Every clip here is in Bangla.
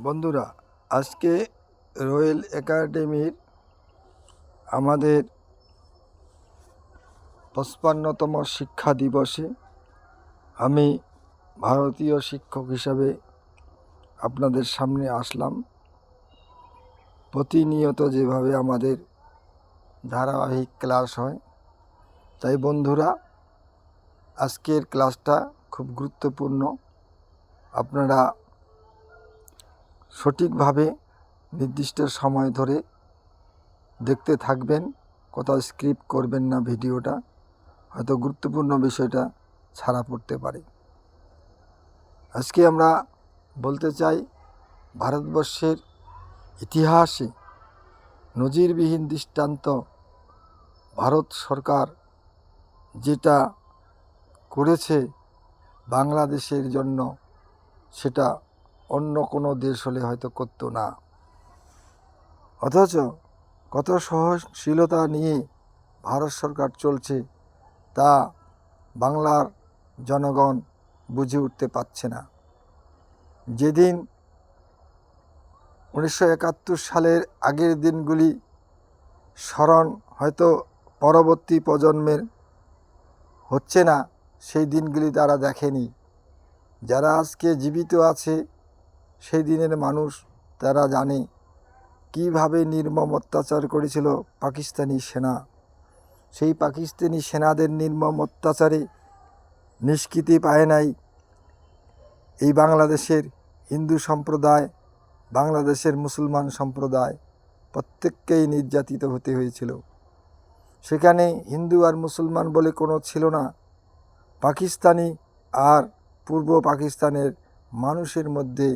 বন্ধুরা, আজকে রয়্যাল একাডেমির আমাদের পঁচপান্নতম শিক্ষা দিবসে আমি ভারতীয় শিক্ষক হিসাবে আপনাদের সামনে আসলাম। প্রতিনিয়ত যেভাবে আমাদের ধারাবাহিক ক্লাস হয়, তাই বন্ধুরা, আজকের ক্লাসটা খুব গুরুত্বপূর্ণ। আপনারা সঠিকভাবে নির্দিষ্ট সময় ধরে দেখতে থাকবেন, কোথাও স্ক্রিপ্ট করবেন না ভিডিওটা। হয়তো গুরুত্বপূর্ণ বিষয়টা ছাড়া পড়তে পারে। আজকে আমরা বলতে চাই, ভারতবর্ষের ইতিহাসে নজিরবিহীন দৃষ্টান্ত ভারত সরকার যেটা করেছে বাংলাদেশের জন্য, সেটা অন্য কোনো দেশ হলে হয়তো করতো না। অথচ কত সহনশীলতা নিয়ে ভারত সরকার চলছে, তা বাংলার জনগণ বুঝে উঠতে পারছে না। যেদিন উনিশশো একাত্তর সালের আগের দিনগুলি স্মরণ হয়তো পরবর্তী প্রজন্মের হচ্ছে না, সেই দিনগুলি তারা দেখেনি। যারা আজকে জীবিত আছে সেই দিনের মানুষ তারা জানে কীভাবে নির্মম অত্যাচার করেছিল পাকিস্তানি সেনা। সেই পাকিস্তানি সেনাদের নির্মম অত্যাচারে নিষ্কৃতি পায় নাই এই বাংলাদেশের হিন্দু সম্প্রদায়, বাংলাদেশের মুসলমান সম্প্রদায় প্রত্যেককেই নির্যাতিত হতে হয়েছিল। সেখানে হিন্দু আর মুসলমান বলে কোনো ছিল না। পাকিস্তানি আর পূর্ব পাকিস্তানের মানুষের মধ্যে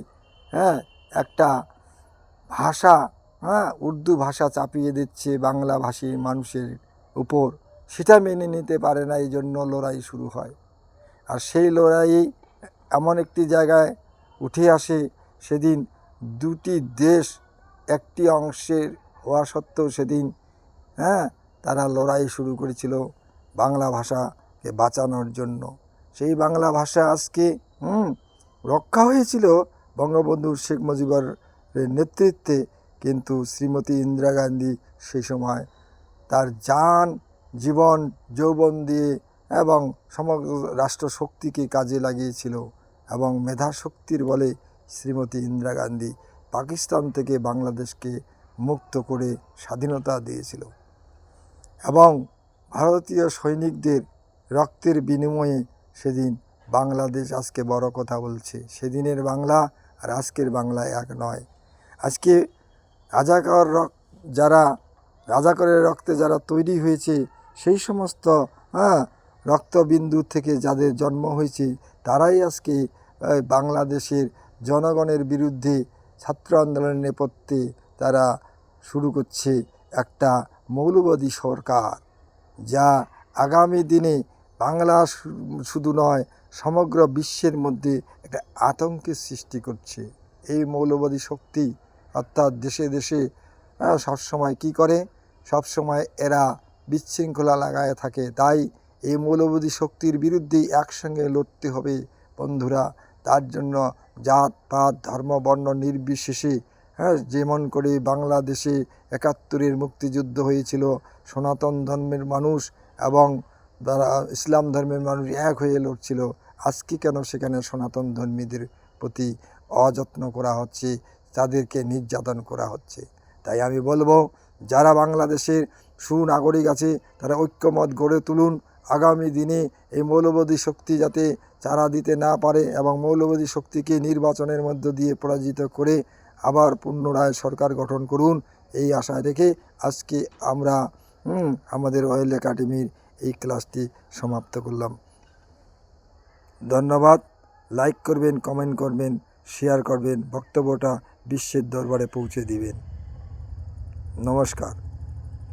হ্যাঁ একটা ভাষা হ্যাঁ উর্দু ভাষা চাপিয়ে দিচ্ছে বাংলাভাষী মানুষের উপর। সেটা মেনে নিতে পারে না এই জন্য লড়াই শুরু হয়। আর সেই লড়াই এমন একটি জায়গায় উঠে আসে, সেদিন দুটি দেশ একটি অংশের হওয়া সত্ত্বেও সেদিন হ্যাঁ তারা লড়াই শুরু করেছিল বাংলা ভাষাকে বাঁচানোর জন্য। সেই বাংলা ভাষা আজকে, হুম, রক্ষা হয়েছিল বঙ্গবন্ধু শেখ মুজিবুর নেতৃত্বে কিন্তু শ্রীমতী ইন্দিরা গান্ধী সেই সময় তার যান, জীবন, যৌবন দিয়ে এবং সমগ্র রাষ্ট্রশক্তিকে কাজে লাগিয়েছিল এবং মেধাশক্তির বলে শ্রীমতী ইন্দিরা গান্ধী পাকিস্তান থেকে বাংলাদেশকে মুক্ত করে স্বাধীনতা দিয়েছিল। এবং ভারতীয় সৈনিকদের রক্তের বিনিময়ে সেদিন বাংলাদেশ আজকে বড় কথা বলছে। সেদিনের বাংলা আর আজকের বাংলা এক নয়। আজকে রাজাকার রক, যারা রাজাকরের রক্তে যারা তৈরি হয়েছে, সেই সমস্ত হ্যাঁ রক্তবিন্দু থেকে যাদের জন্ম হয়েছে, তারাই আজকে বাংলাদেশের জনগণের বিরুদ্ধে ছাত্র আন্দোলনের নেপথ্যে তারা শুরু করছে একটা মৌলবাদী সরকার, যা আগামী দিনে বাংলা শুধু নয়, সমগ্র বিশ্বের মধ্যে একটা আতঙ্কের সৃষ্টি করছে। এই মৌলবাদী শক্তি অর্থাৎ দেশে দেশে সবসময় কি করে? সবসময় এরা বিশৃঙ্খলা লাগায় থাকে। তাই এই মৌলবাদী শক্তির বিরুদ্ধেই একসঙ্গে লড়তে হবে বন্ধুরা। তার জন্য জাত, পাত, ধর্ম, বর্ণ নির্বিশেষে হ্যাঁ যেমন করে বাংলাদেশে একাত্তরের মুক্তিযুদ্ধ হয়েছিল, সনাতন ধর্মের মানুষ এবং যারা ইসলাম ধর্মের মানুষ এক হয়ে লড়ছিল। আজকে কেন সেখানে সনাতন ধর্মীদের প্রতি অযত্ন করা হচ্ছে? তাদেরকে নির্যাতন করা হচ্ছে। তাই আমি বলব, যারা বাংলাদেশের সুনাগরিক আছে, তারা ঐক্যমত গড়ে তুলুন। আগামী দিনে এই মৌলবাদী শক্তি যাতে চারা দিতে না পারে এবং মৌলবাদী শক্তিকে নির্বাচনের মধ্য দিয়ে পরাজিত করে আবার পুনরায় সরকার গঠন করুন, এই আশায় রেখে আজকে আমরা আমাদের অয়েল একাডেমির এই ক্লাসটি সমাপ্ত করলাম। ধন্যবাদ। লাইক করবেন, কমেন্ট করবেন, শেয়ার করবেন, বক্তব্যটা বিশ্বের দরবারে পৌঁছে দিবেন। নমস্কার।